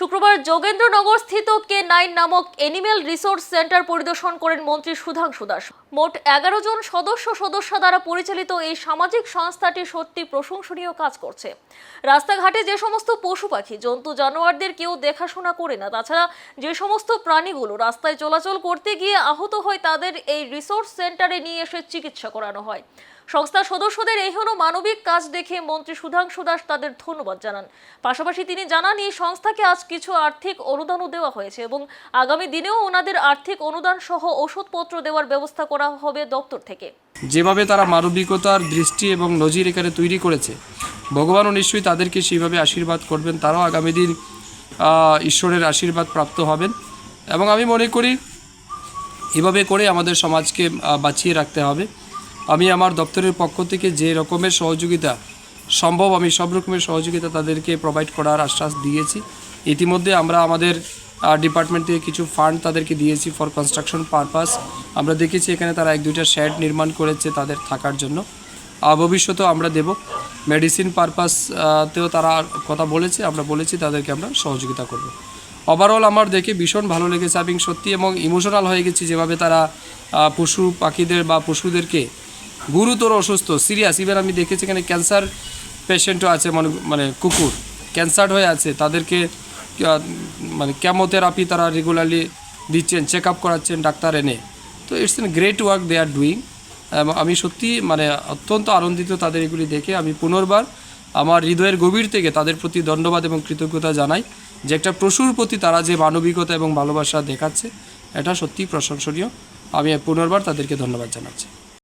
শুক্রবার যোগেন্দ্রনগর স্থিত K nine নামক এনিম্যাল রিসোর্স সেন্টার পরিদর্শন করেন মন্ত্রী সুধাংশু দাস। মোট এগারো জন সদস্য সদস্য দ্বারা পরিচালিত এই সামাজিক সংস্থাটি সত্যি প্রশংসনীয় কাজ করছে। রাস্তাঘাটে যে সমস্ত পশু পাখি, জন্তু, জানোয়ারদের কেউ দেখাশোনা করে না, তাছাড়া যে সমস্ত প্রাণীগুলো রাস্তায় চলাচল করতে গিয়ে আহত হয়, তাদের এই রিসোর্স সেন্টারে নিয়ে এসে চিকিৎসা করানো হয়। সংস্থার সদস্যদের এই হলো মানবিক কাজ দেখে মন্ত্রী সুধাংশু দাস তাদের ধন্যবাদ জানান। পাশাপাশি তিনি জানান, এই সংস্থাকে আজ কিছু আর্থিক অনুদানও দেওয়া হয়েছে এবং আগামী দিনেও ওনাদের আর্থিক অনুদান সহ ওষুধপত্র দেওয়ার ব্যবস্থা করা হবে দপ্তর থেকে। যেভাবে তারা মানবিকতার দৃষ্টি এবং নজির এখানে তৈরি করেছে, ভগবানও নিশ্চয়ই তাদেরকে সেইভাবে আশীর্বাদ করবেন, তারাও আগামী দিন ঈশ্বরের আশীর্বাদ প্রাপ্ত হবেন। এবং আমি মনে করি, এভাবে করে আমাদের সমাজকে বাঁচিয়ে রাখতে হবে। আমি আমার দপ্তরের পক্ষ থেকে যে রকমের সহযোগিতা সম্ভব, আমি সব রকমের সহযোগিতা তাদেরকে প্রোভাইড করার আশ্বাস দিয়েছি। ইতিমধ্যে আমরা আমাদের ডিপার্টমেন্ট থেকে কিছু ফান্ড তাদেরকে দিয়েছি ফর কনস্ট্রাকশন পারপাস আমরা দেখেছি এখানে তারা এক দুইটা শেড নির্মাণ করেছে তাদের থাকার জন্য। ভবিষ্যতেও আমরা দেব। মেডিসিন পারপাস তেও তারা কথা বলেছে, আমরা বলেছি তাদেরকে আমরা সহযোগিতা করব। ওভারঅল আমার দেখে ভীষণ ভালো লেগেছে। আমি সত্যি এবং ইমোশনাল হয়ে গেছি যেভাবে তারা পশু পাখিদের বা পশুদেরকে গুরুতর অসুস্থ সিরিয়াস ইভেন আমি দেখেছি এখানে ক্যান্সার পেশেন্টও আছে মানে মানে কুকুর। ক্যান্সার হয়ে আছে। তাদেরকে মানে কেমোথেরাপি তারা রেগুলারলি দিচ্ছেন চেক আপ করাচ্ছেন ডাক্তার এনে। তো it's an great work they are doing আমি সত্যি মানে অত্যন্ত আনন্দিত তাদের এগুলি দেখে। আমি পুনর্বার আমার হৃদয়ের গভীর থেকে তাদের প্রতি ধন্যবাদ এবং কৃতজ্ঞতা জানাই যে একটা পশুর প্রতি তারা যে মানবিকতা এবং ভালোবাসা দেখাচ্ছে, এটা সত্যিই প্রশংসনীয়। আমি পুনর্বার তাদেরকে ধন্যবাদ জানাচ্ছি।